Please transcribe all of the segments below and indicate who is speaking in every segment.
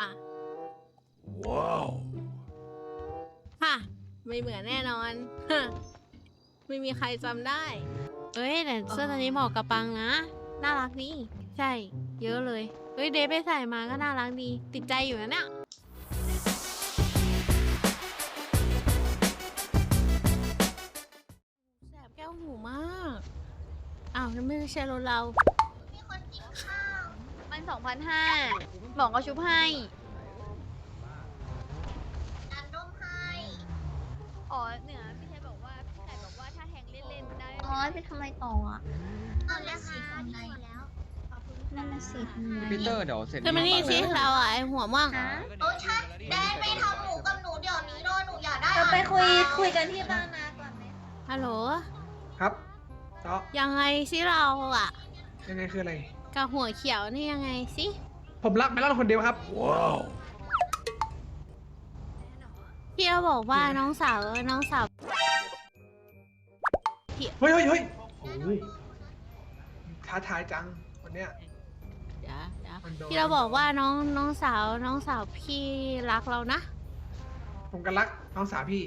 Speaker 1: อะ
Speaker 2: ว้าว
Speaker 1: ค่ะไม่เหมือนแน่นอนฮะไม่มีใครจำได้ เอ้ยแต่เสื้อตัวนี้เหมาะกับปังนะ น่ารักดีใช่ เยอะเลย เฮ้ยเดฟไปใส่มาก็น่ารักดี ติดใจอยู่นะเนี่ย แสบแก้วหูมาก อ้าวนั่นไม่ใช่รถเรา
Speaker 3: มีคนกินข้าว
Speaker 4: มันสองพันห้าบอกเขาชุบให้
Speaker 3: อันร่มให้
Speaker 4: อ๋อเหนือพี่ชายบอกว่าพี่ชายบอกว่าถ้าแทงเล่นๆได้
Speaker 3: อ๋อไปทำไมต่ออะนั่นแหละสิทำไงแล้วนั่นแหละสิทำไง
Speaker 5: พีเตอร์เดี๋ยวเสร็จ
Speaker 1: คือมานี่สิเราอะไอหัวม่วง
Speaker 3: ฮะโอ้ใช่แดนไปทำหมูกับหนูเดี๋ยวนี้โดนหนูอยากได้
Speaker 6: เราไปคุย
Speaker 3: อ่างเปล่า
Speaker 6: คุยกันที่บ้านนาก่อนไหม
Speaker 1: ฮัลโหล
Speaker 7: ครับเนาะ
Speaker 1: ยังไงสิเราอะ
Speaker 7: ยังไงคืออะไร
Speaker 1: กับหัวเขียวนี่ยังไงสิ
Speaker 7: ผมรักไม่รักคนเดียวครับ
Speaker 2: ว้าว
Speaker 1: พี่เราบอกว่าน้องสาวน้องสาว
Speaker 7: เฮ้ยเฮ้ยเฮ้ยโอ้ยท้าทายจังวันเนี้ย
Speaker 1: เดี๋ยวเดี๋ยว
Speaker 7: มันโดน
Speaker 1: พี่เราบอกว่าน้องน้องสาวน้องสาวพี่รักเรานะ
Speaker 7: ผมก็รักน้องสาวพี่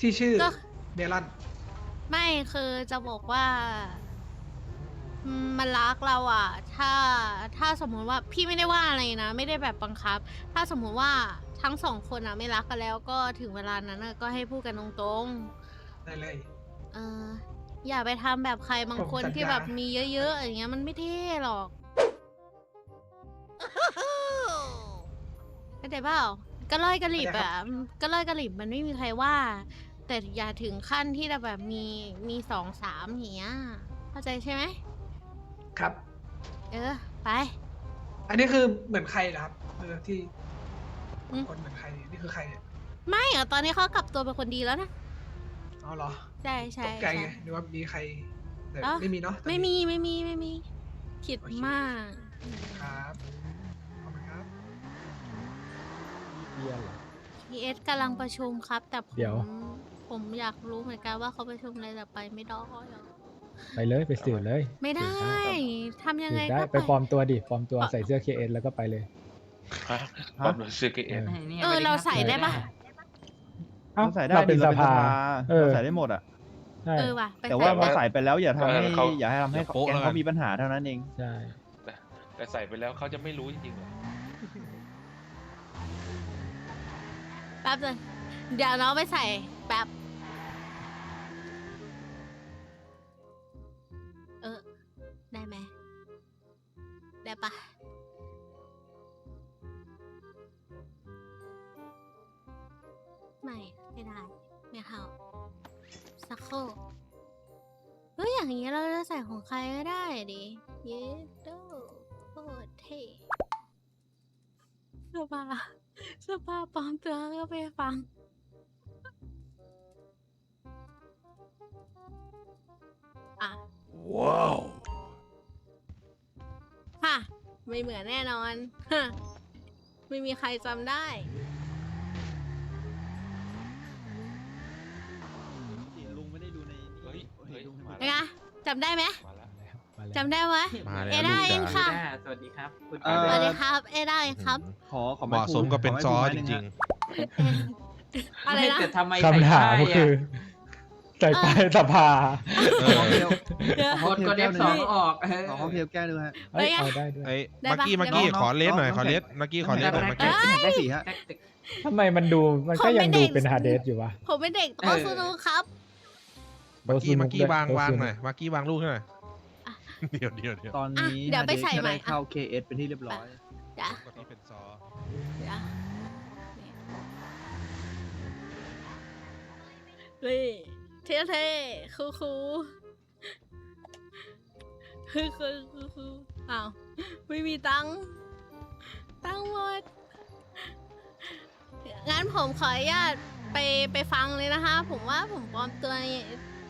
Speaker 7: ที่ชื่อ
Speaker 1: ก็
Speaker 7: เดลัน
Speaker 1: ไม่คือจะบอกว่า อืมมันรักเราอะถ้าถ้าสมมุติว่าพี่ไม่ได้ว่าอะไรนะ ไม่ได้แบบบังคับ ถ้าสมมุติว่าทั้งสองคนอะไม่รักกันแล้วก็ถึงเวลานั้นน่ะก็ให้พูดกันตรงๆ
Speaker 7: ได้เลย
Speaker 1: เอออย่าไปทำแบบใครบางคน
Speaker 7: ผมสัญญา
Speaker 1: ที่แบบมีเยอะๆอย่างเงี้ยมันไม่เท่หรอกเข้าใจเปล่ากระล่อยกระหลิบอะกระล่อยกระหลิบมันไม่มีใครว่า แต่อย่าถึงขั้นที่จะแบบมีมีสองสามอย่างเงี้ยเข้าใจใช่ไหม
Speaker 7: ครับ
Speaker 1: เออ ไป
Speaker 7: อันนี้คือเหมือนใครเหรอครับเออที่
Speaker 1: อืม
Speaker 7: คนเหมือนใครนี่คือใครเนี่ย
Speaker 1: ไม่อะตอนนี้เขากลับตัวเป็นคนดีแล้วนะ
Speaker 7: อ๋อเหรอ
Speaker 1: ใช่ใช่
Speaker 7: ตกใจ
Speaker 1: ใช่
Speaker 7: ไงนึกว่ามีใครแต่
Speaker 1: เอ้า
Speaker 7: ไม่มีเนาะตอน
Speaker 1: ไม่
Speaker 7: นี้
Speaker 1: มีไม่มีไม่มีผิด
Speaker 7: โอเค
Speaker 1: มาก
Speaker 7: ครับขอบคุณครับ
Speaker 1: พีเอสกำลังประชุมครับ แต่ผม
Speaker 8: เดี๋ยว
Speaker 1: ผมอยากรู้เหมือนกันว่าเขาประชุมอะไรแต่ไปไม่ได้อะ
Speaker 8: ไปเลยไปสื่อเลย
Speaker 1: ไม่ได้ทำยังไง
Speaker 8: สื่อได้
Speaker 1: ก็
Speaker 8: ไปปลอมตัวดิปลอมตัวใส่เสื้อ KS แล้วก็ไปเลย
Speaker 2: ฮะความหนูซื้อเก
Speaker 8: เอ
Speaker 2: เอ็น
Speaker 8: อ
Speaker 1: เออเราใส่ได้ปะ
Speaker 8: เอ้า
Speaker 9: เราใส่ได้
Speaker 8: เราเป็น
Speaker 9: ดิ
Speaker 8: ส
Speaker 9: เรา
Speaker 8: ภา เออ
Speaker 9: เราใส่ได้หมดอะ
Speaker 8: ใช่
Speaker 1: เออว่ะไป
Speaker 9: แต่ว่าพอ
Speaker 1: ใส่
Speaker 9: ใส่ไปแล้วอย่าทำให้
Speaker 2: เออเขา
Speaker 9: อย่าให้ทำให้
Speaker 2: อย่าโป๊ะ
Speaker 9: แกง
Speaker 2: แล้วกัน
Speaker 9: เขามีปัญหาเท่านั้นเอง
Speaker 8: ใช่
Speaker 2: แต่ใส่ไปแล้วเขาจะไม่รู้จริงๆเหรอ
Speaker 1: แป๊บเลยเดี๋ยวน้องไปใส่แป๊บ ปะไม่ไม่ได้ ไม่เข้าสักครู่เฮ้ยอย่างนี้เราจะใส่ของใครก็ได้ดิเยโดโคตรเท่เสื้อผ้าเสื้อผ้าปลอมตัวก็ไปฟังอะ
Speaker 2: ว้าว
Speaker 1: ไม่เหมือนแน่นอนฮะไม่มีใครจำได้
Speaker 9: ลุงไม่ได้ดูใน
Speaker 2: เฮ้ยเฮ้ยมา
Speaker 1: นะ
Speaker 2: แล้ว
Speaker 1: คะจำได้ไหม
Speaker 2: มาแล้ว
Speaker 8: มาแล้ว
Speaker 1: จำได้ไหม
Speaker 5: มาแล้ว
Speaker 1: เอด้าเองค่ะ
Speaker 5: สวัสดีครับ คุณ
Speaker 9: เอ่อ
Speaker 1: สวัสดีครับ เอด้าเองครับ
Speaker 9: ขอขอ
Speaker 5: เหมาะสมกับเป็นซอสจริง
Speaker 1: อะไรนะ
Speaker 5: แต่ทำไม
Speaker 8: คำถามก็คือ ใส่ไปสภา
Speaker 5: ๆเอ
Speaker 9: ขอ
Speaker 5: อ
Speaker 9: เพียว
Speaker 1: เดี๋ยว
Speaker 9: ขอเพียวแก้วหนึ่ง
Speaker 5: ออก
Speaker 9: ขอข้าวเพียวแก้วหนึงฮะ
Speaker 8: เฮ้ย
Speaker 1: เฮ้ย
Speaker 8: เอาได้ด้วย
Speaker 5: เอ้ย
Speaker 1: ได้
Speaker 5: เมื่อ
Speaker 1: ปะ
Speaker 5: กี้เมื่อกี้
Speaker 1: ได้ปะ
Speaker 5: ขอเลสหน่อย
Speaker 9: น้อง
Speaker 5: ขอเลส
Speaker 9: น้อง
Speaker 5: เมื่อกี้ขอเลสหน่อยเมื่อกี้
Speaker 9: ได้สี่ฮะ
Speaker 8: ทำไมมันดูมันก็ยังดูเป็นฮาร์ดเดสอยู่วะ
Speaker 1: ผมเป็นเด็กโตซูนูครับ
Speaker 5: เมื่อกี้เมื่อกี้
Speaker 8: โดน
Speaker 5: วาง
Speaker 8: โดน
Speaker 5: วาง
Speaker 8: โดน
Speaker 5: หน่อยเมื่อกี้วางลูกให้หน่อย
Speaker 1: อะ
Speaker 5: เดี๋ยวเดี๋ยวเดี๋ยว
Speaker 9: ตอนนี้
Speaker 1: อะเดี๋ยวไปใส่
Speaker 9: ฮา
Speaker 1: ใหม่
Speaker 9: เดสได้เข้า KS เป็นที่เรียบร้อย
Speaker 1: เดี๋ยว
Speaker 5: ปกติเป็นซอ
Speaker 1: เดี๋ยวนี่ เท่เท่คูคูคือคือคือคืออ้าวไม่มีตังค์ตังค์หมดงั้นผมขออนุญาตไปไปฟังเลยนะคะ ผมว่าผมปลอมตัว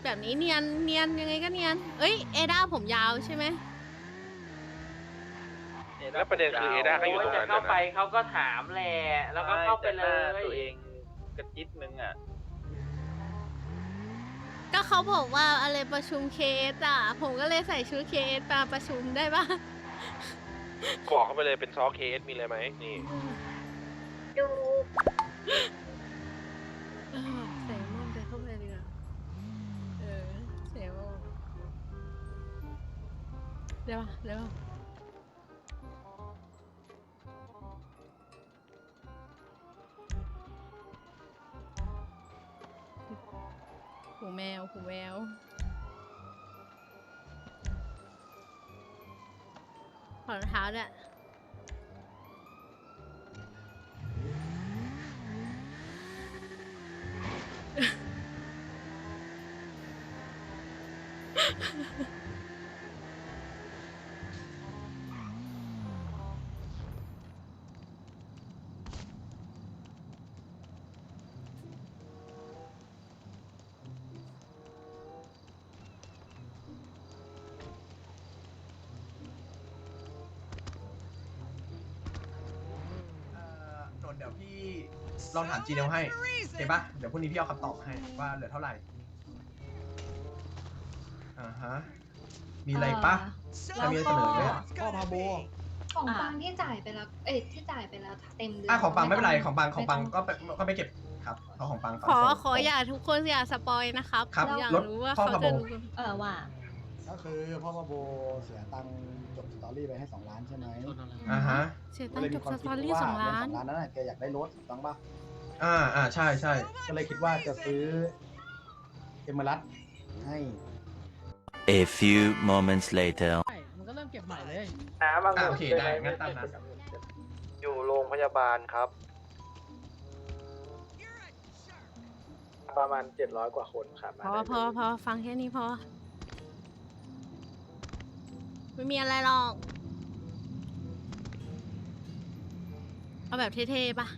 Speaker 1: แบบนี้เนียนเนียนยังไงก็เนียน เอ้ยเอด้าผมยาวใช่ไหม
Speaker 2: แล้วประเด็นคือเอด้าเขาอยู่ตรงนั้น
Speaker 10: เข้า
Speaker 2: นะ
Speaker 10: ไปเขาก็ถามแหละแล้วก็เข้าไปเลย
Speaker 2: ตัวเองกระจิตนึงอะ
Speaker 1: ก็เขาบอกว่าอะไรประชุมเคสอะ ผมก็เลยใส่ชุดเคสมาประชุมได้ปะ
Speaker 2: บอกเข้าไปเลยเป็นซอเคสมีอะไรไหมนี่
Speaker 3: ดู
Speaker 1: เออใส่หม่อมไปเข้าไปเลยอะเออใส่หม่อมเดี๋ยวเดี๋ยว ถอด เท้าด้วย
Speaker 7: นนเดี๋ยวพี่ลองถามจีเนลให้เห็นปะเดี๋ยวพรุ่งนี้พี่เอาคำตอบมาให้ว่าเหลือเท่าไหร่อ่าฮะมีอะไรปะถ้ามีอะไรเสนอไหม
Speaker 2: พ่อพาโบ
Speaker 3: ของปังที่จ่ายไปแล้ว เอ้ยที่จ่ายไปแล้วเต็มเดือน
Speaker 7: อะของปังไม่เป็นไรของปังของปังก็ไปก็ไม่เก็บครับเอาของปังก่อน
Speaker 1: ขอ
Speaker 7: ส่ง
Speaker 1: ขออย่าทุกคนอย่าสปอยนะครับ
Speaker 7: ครับ
Speaker 1: อยาก
Speaker 7: รถ
Speaker 1: รู้ว่า
Speaker 7: พ่อ
Speaker 1: เขา
Speaker 7: พาโบ
Speaker 1: จะรู้
Speaker 3: เออว่า
Speaker 6: ก็คือพ่อมาโบเสียตังค์จบสตอรี่ไปให้สองล้านใช่ไหม
Speaker 7: อ่าฮะ
Speaker 1: เสีย
Speaker 6: ก็
Speaker 1: ตัง
Speaker 6: เลย
Speaker 1: ค์จ
Speaker 6: มี
Speaker 1: บ
Speaker 6: ความ
Speaker 1: ส
Speaker 6: คิด
Speaker 1: ตอรี่
Speaker 6: ว่า
Speaker 1: สอง
Speaker 6: เงิน
Speaker 1: ล้า
Speaker 6: ส
Speaker 1: น
Speaker 6: องล้านนั้นน่ะแกอยากได้รถถูกต้องปะ
Speaker 7: อ่าอ่าใช่ใช่
Speaker 6: ก็เลยคิดว่าจะซื้อเอมรัตให้
Speaker 11: A few moments later.
Speaker 10: มันก็เริ่มเก็บใหม่เลย
Speaker 2: น้ำบาง
Speaker 7: อ่าโอเคได้งั้นตามนั้น
Speaker 2: อยู่โรงพยาบาลครับ ประมาณเจ็ดร้อยกว่าคนครับ
Speaker 1: พอพอพอฟังแค่นี้พอ ไม่มีอะไรหรอก เอาแบบเท่ๆปะ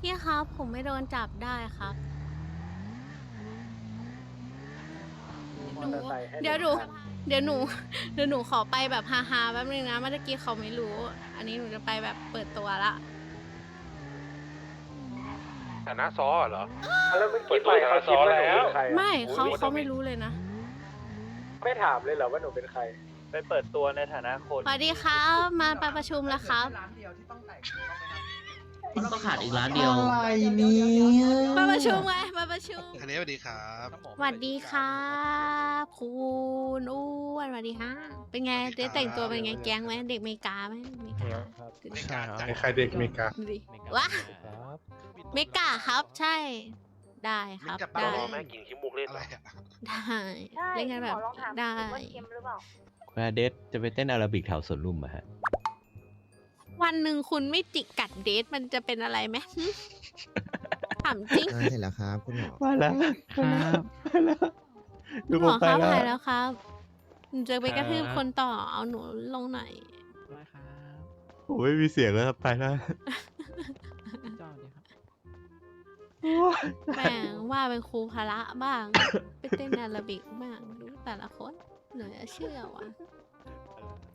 Speaker 1: พี่ครับ ผมไม่โดนจับได้ครับหนูเดี๋ยวหนู เดี๋ยวหนู เดี๋ยวหนูขอไปแบบฮาๆแป๊บนึงนะเมื่อกี้เขาไม่รู้ อันนี้หนูจะไปแบบเปิดตัวละ
Speaker 2: ฐานะซอเหรอ
Speaker 10: แล้วเมื่อ
Speaker 2: เปิ
Speaker 10: กี้
Speaker 2: ดตัวฐานะซอแล้ว
Speaker 1: ไม่เขาเขาไม่รู้เลยนะ
Speaker 10: ไม่ถามเลยเหรอว่าหนูเป็นใคร
Speaker 2: ไปเปิดตัวในฐานะคน
Speaker 1: สวัสดีครับมาไปประชุมแล้วครับ
Speaker 7: ร้านเดียวที่ต้องแต่งต้องไหมค รับ
Speaker 10: ต้องขาดอีกร้านเดียว
Speaker 6: อะไรเนี่ย
Speaker 1: มาประชุมไงมาประชุม
Speaker 5: อันนี้สวัสดีครับ
Speaker 1: สวัสดีครับคุณอ้วนสวัสดีฮะเป็นไงเด็กแต่งตัวเป็นไงแก๊งไหมเด็กเมกาไหมเมกา
Speaker 5: ไม่กล้าเหรอ
Speaker 2: ใครเด็กมีกา
Speaker 1: ดูดิวะเมกาครับใช่ ได้ครับ
Speaker 5: กับ
Speaker 1: ได้
Speaker 2: รอแม่กินขี้มุกเล่น
Speaker 5: อะไร
Speaker 2: เหรอ
Speaker 5: อะ
Speaker 1: ได้เล่นกันแบบได้
Speaker 11: คุณอาเดชจะไปเต้นอาราบิกแถวสวนลุมอะฮะ
Speaker 1: วันหนึ่งคุณไม่จิกกัดเดทมันจะเป็นอะไรไหมหึถามจริง
Speaker 6: เห็นแล้วครับ คุณหมอ
Speaker 11: มาแล้วครับมาแล้ว
Speaker 1: คุณหมอครับหายแล้วครับหนูจะไปกระทืบคนต่อเอาหนูลงหน่อย
Speaker 11: ผมไม่มีเสียงแล้วครับไปแล้ว
Speaker 1: แม่งว่าเป็นครูพละบ้าง ไปเต้นแอโรบิกบ้างดูแต่ละคนเหนือเชื่อว่ะ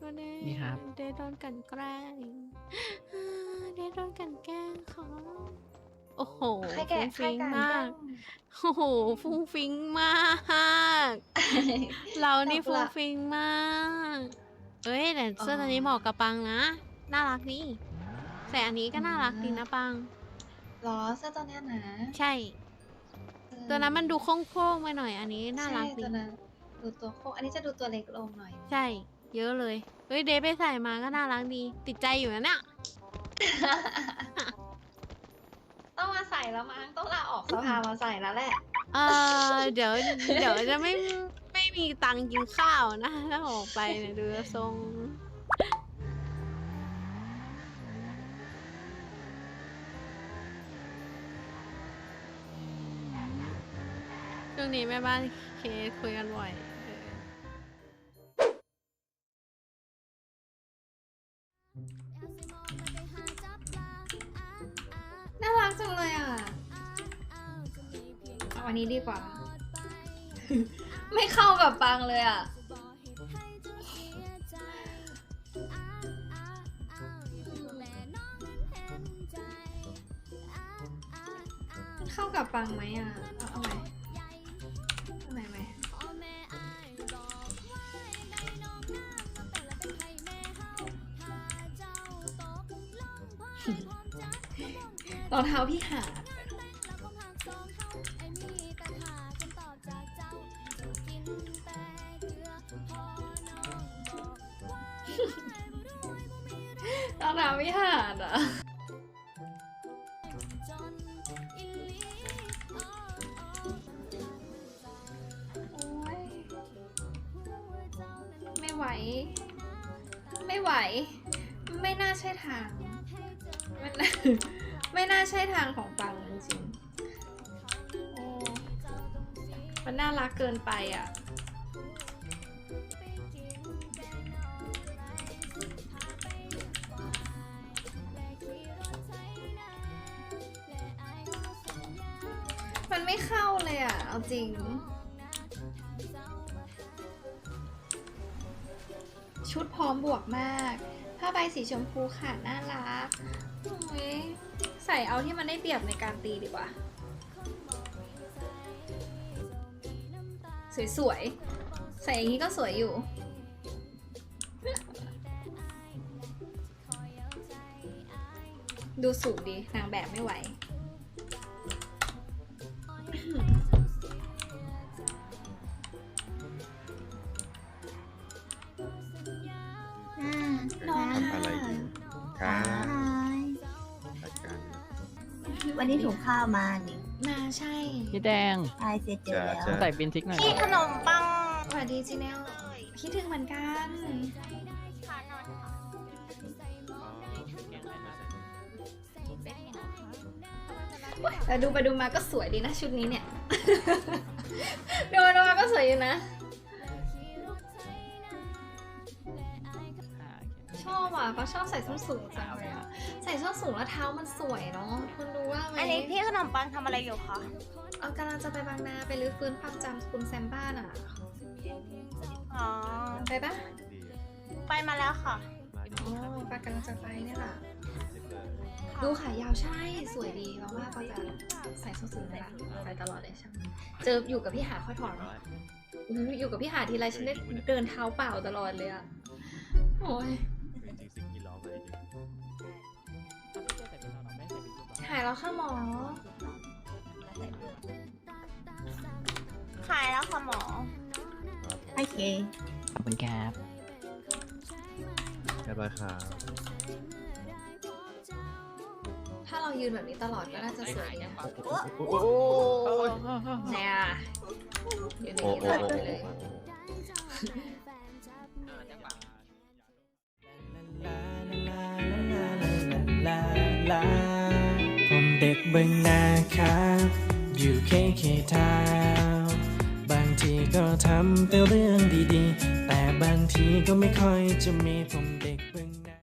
Speaker 1: ก็ได้
Speaker 10: นี่ครับ
Speaker 1: เดทโดนกลันแกล้งอ่าเดทโดนกลันแกล้งเขาโอ้โห
Speaker 3: ใครแกะ
Speaker 1: ฟุ้ง
Speaker 3: ใคร
Speaker 1: ฟิ้ง
Speaker 3: กัน
Speaker 1: มาก โอ้โห ฟุ้งฟิ้งมาก เรานี่
Speaker 3: ตบ
Speaker 1: ฟุ้ง
Speaker 3: ละ
Speaker 1: ฟิ้งมาก เอ้ยแต่เสื้อตัวนี้เหมาะกับปังนะ น่ารักดีใส่อันนี้ก็น่ารักดีนะปัง
Speaker 3: ล้อเสื้อตัวเนี้ยนะ
Speaker 1: ใช่
Speaker 3: เออ
Speaker 1: ตัวนั้นมันดูโค้งๆไปหน่อย อันนี้น่ารัก
Speaker 3: ใช่
Speaker 1: ดี
Speaker 3: ตัวนั้นดูตัวโค้งอันนี้จะดูตัวเล็กลงหน่อย
Speaker 1: ใช่ เยอะเลย เฮ้ยเดทไปใส่มาก็น่ารักดี ติดใจอยู่นะเนี่ย
Speaker 3: ต้องมาใส่แล้วมั้งต้องลาออกสภามาใส่แล้วแหละ
Speaker 1: เออเดี๋ยวเดี๋ยวจะไม่ไม่มีตังค์กินข้าวนะถ้าออกไปเนี่ยดูทรงช่วงนี้แม่บ้านเคสคุยกันบ่อย
Speaker 3: น่ารักจังเลยอะเอาอันนี้ดีกว่า ไม่เข้ากับปังเลยอะ
Speaker 1: เข้า
Speaker 3: กับปังไหมอะ รองเท้าพี่หาดรองเท้าพี่หาดอะไม่ไหว ไม่ไหว ไม่น่าใช่ทาง ไม่น่าไม่น่าใช่ทางของปังจริงๆโอ้มันน่ารักเกินไปอะ มันไม่เข้าเลยอะ เอาจริง ชุดพร้อมบวกมาก ผ้าใบสีชมพูค่ะ น่ารักโอ้ยใส่เอาที่มันได้เปรียบในการตีดีกว่า สวยๆ ใส่อย่างนี้ก็สวยอยู่ ดูสูงดีนางแบบไม่ไหว วันนี้ถุงข้าวมานี่มาใช่
Speaker 10: พี่แดง
Speaker 3: ใช่เสร็จเจอแล้ว
Speaker 9: จะ
Speaker 10: ใส่บินทิกหน่อย
Speaker 3: พี่ขนมปังสวัสดีจีเนลคิดถึงเหมือนกัน แต่ดูไปดูมาก็สวยดีนะชุดนี้เนี่ย ดูไปดูมาก็สวยอยู่นะ อบอะเขาชอบใส่ส้นสูงจังเลยอะใส่ส้นสูงแล้วเท้ามันสวยเนาะคุณรู้ว่าไหม
Speaker 4: อันนี้พี่ขนมปังทำอะไรอยู่คะ
Speaker 3: เอากำลังจะไปบางนาไปรื้อฟื้นความจำคุณแซมบ้านอะ
Speaker 4: อ๋อ
Speaker 3: ไปปะ
Speaker 4: ไปมาแล้วค่ะ
Speaker 3: อ๋อปากำลังจะไปเนี่ยแหละดูขายาวใช่สวยดีเพราะว่าเขาจะใส่ส้นสูงเวลาไปตลอดเลยใช่ไหมเจออยู่กับพี่หาค่อยถอนอุ๊ยอยู่กับพี่หาทีไรฉันได้เดินเท้าเปล่าตลอดเลยอะโอ้ย หายแล้วค่ะหมอ
Speaker 4: ขายแล้วค่ะหมอ
Speaker 3: โอเค
Speaker 10: ขอบคุณครับ
Speaker 9: เรียบร้อยครับ
Speaker 3: ถ้าเรายืนแบบนี้ตลอดก็น่าจะสวยนะ
Speaker 9: โอ้โห
Speaker 3: เนี่ยยืนอย่าง
Speaker 9: โอ้
Speaker 3: นี้
Speaker 9: โห
Speaker 3: ตลอดไปเลย
Speaker 12: ผมเด็กเบึงนาครับ อยู่เคเคทาวบางทีก็ทำแต่เรื่องดีๆ แต่บางทีก็ไม่ค่อยจะมีผมเด็กเบึง